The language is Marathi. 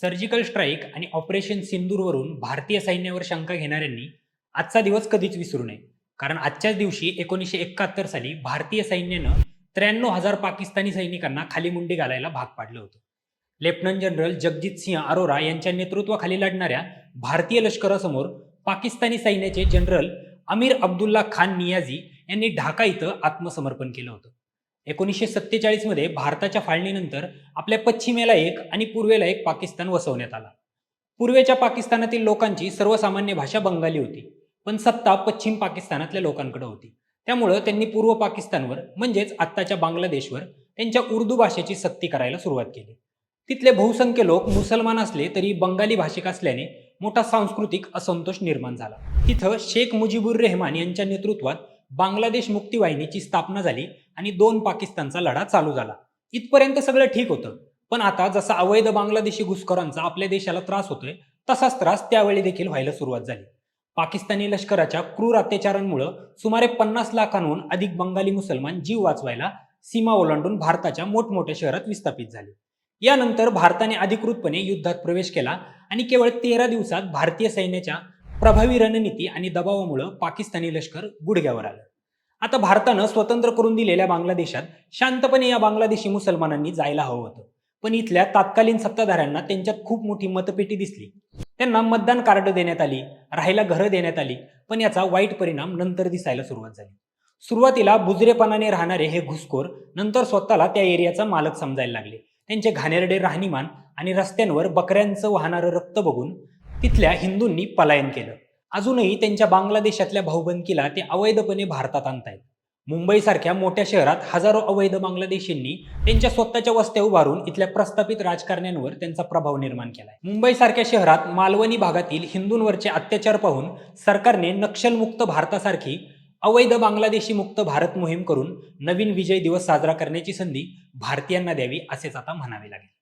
सर्जिकल स्ट्राईक आणि ऑपरेशन सिंदूरवरून भारतीय सैन्यावर शंका घेणाऱ्यांनी आजचा दिवस कधीच विसरू नये. कारण आजच्याच दिवशी एकोणीसशे एकाहत्तर साली भारतीय सैन्यानं त्र्याण्णव हजार पाकिस्तानी सैनिकांना खाली मुंडी घालायला भाग पाडलं होतं. लेफ्टनंट जनरल जगजित सिंह अरोरा यांच्या नेतृत्वाखाली लढणाऱ्या भारतीय लष्करासमोर पाकिस्तानी सैन्याचे जनरल अमीर अब्दुल्ला खान नियाझी यांनी ढाका इथं आत्मसमर्पण केलं होतं. एकोणीसशे सत्तेचाळीसमध्ये भारताच्या फाळणीनंतर आपल्या पश्चिमेला एक आणि पूर्वेला एक पाकिस्तान वसवण्यात आला. पूर्वेच्या पाकिस्तानातील लोकांची सर्वसामान्य भाषा बंगाली होती पण सत्ता पश्चिम पाकिस्तानातल्या लोकांकडे होती. त्यामुळं त्यांनी पूर्व पाकिस्तानवर म्हणजेच आत्ताच्या बांगलादेशवर त्यांच्या उर्दू भाषेची सक्ती करायला सुरुवात केली. तिथले बहुसंख्य लोक मुसलमान असले तरी बंगाली भाषिक असल्याने मोठा सांस्कृतिक असंतोष निर्माण झाला. तिथं शेख मुजीबुर रेहमान यांच्या नेतृत्वात बांगलादेश मुक्ती वाहिनीची स्थापना झाली आणि दोन पाकिस्तानचा लढा चालू झाला. इथपर्यंत सगळं ठीक होतं. पण आता जसा अवैध बांगलादेशी घुसखोरांचा आपल्या देशाला त्रास होतोय तसाच त्रास त्यावेळी देखील व्हायला सुरुवात झाली. पाकिस्तानी लष्कराच्या क्रूर अत्याचारांमुळे सुमारे पन्नास लाखांहून अधिक बंगाली मुसलमान जीव वाचवायला सीमा ओलांडून भारताच्या मोठमोठ्या शहरात विस्थापित झाले. यानंतर भारताने अधिकृतपणे युद्धात प्रवेश केला आणि केवळ तेरा दिवसात भारतीय सैन्याच्या प्रभावी रणनीती आणि दबावामुळं पाकिस्तानी लष्कर गुडघ्यावर आलं. आता भारतानं स्वतंत्र करून दिलेल्या बांगलादेशात शांतपणे या बांगलादेशी मुसलमानांनी जायला हवं होतं. पण इथल्या तात्कालीन सत्ताधाऱ्यांना त्यांच्यात खूप मोठी मतपेटी दिसली. त्यांना मतदान कार्ड देण्यात आली राहायला घरं देण्यात आली पण याचा वाईट परिणाम नंतर दिसायला सुरुवात झाली. सुरुवातीला बुजरेपणाने राहणारे हे घुसखोर नंतर स्वतःला त्या एरियाचा मालक समजायला लागले. त्यांचे घाणेरडे राहणीमान आणि रस्त्यांवर बकऱ्यांचं वाहणारं रक्त बघून तिथल्या हिंदूंनी पलायन केलं. अजूनही त्यांच्या बांगलादेशातल्या भाऊबंदकीला ते अवैधपणे भारतात आणतायत. मुंबईसारख्या मोठ्या शहरात हजारो अवैध बांगलादेशींनी त्यांच्या स्वतःच्या वस्त्या उभारून इथल्या प्रस्थापित राजकारण्यांवर त्यांचा प्रभाव निर्माण केलाय. मुंबईसारख्या शहरात मालवणी भागातील हिंदूंवरचे अत्याचार पाहून सरकारने नक्षलमुक्त भारतासारखी अवैध बांगलादेशी मुक्त भारत मोहीम करून नवीन विजय दिवस साजरा करण्याची संधी भारतीयांना द्यावी असेच आता म्हणावे लागेल.